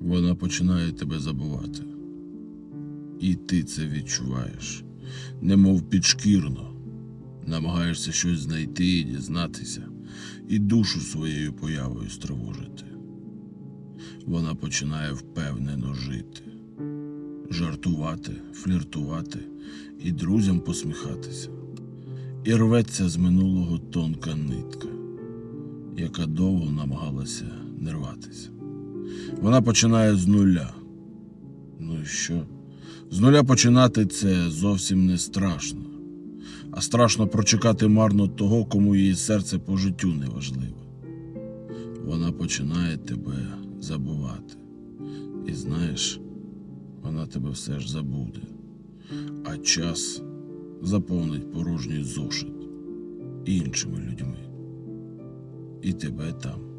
Вона починає тебе забувати. І ти це відчуваєш, немов підшкірно. Намагаєшся щось знайти і дізнатися, і душу своєю появою стривожити. Вона починає впевнено жити, жартувати, фліртувати і друзям посміхатися. І рветься з минулого тонка нитка, яка довго намагалася не рватися. Вона починає з нуля. Ну і що? З нуля починати це зовсім не страшно, а страшно прочекати марно того, кому її серце по життю не важливе. Вона починає тебе забувати. І знаєш, вона тебе все ж забуде, а час заповнить порожній зошит іншими людьми. І тебе там.